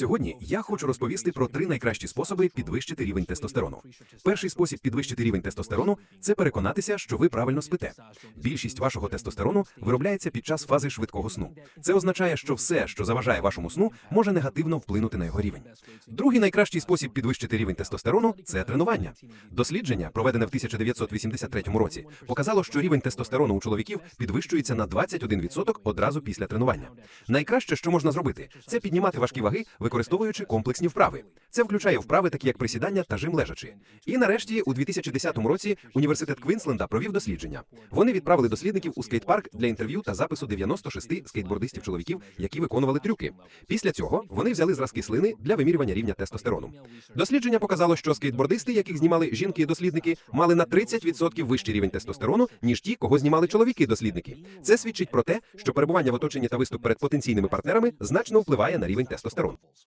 Сьогодні я хочу розповісти про три найкращі способи підвищити рівень тестостерону. Перший спосіб підвищити рівень тестостерону це переконатися, що ви правильно спите. Більшість вашого тестостерону виробляється під час фази швидкого сну. Це означає, що все, що заважає вашому сну, може негативно вплинути на його рівень. Другий найкращий спосіб підвищити рівень тестостерону це тренування. Дослідження, проведене в 1983 році, показало, що рівень тестостерону у чоловіків підвищується на 21% одразу після тренування. Найкраще, що можна зробити, це піднімати важкі ваги, використовуючи комплексні вправи. Це включає вправи, такі як присідання та жим лежачи. І нарешті, у 2010 році університет Квінсленда провів дослідження. Вони відправили дослідників у скейт-парк для інтерв'ю та запису 96 скейтбордистів-чоловіків, які виконували трюки. Після цього вони взяли зразки слини для вимірювання рівня тестостерону. Дослідження показало, що скейтбордисти, яких знімали жінки-дослідники, мали на 30% вищий рівень тестостерону, ніж ті, кого знімали чоловіки-дослідники. Це свідчить про те, що перебування в оточенні та виступ перед потенційними партнерами значно впливає на рівень тестостерону.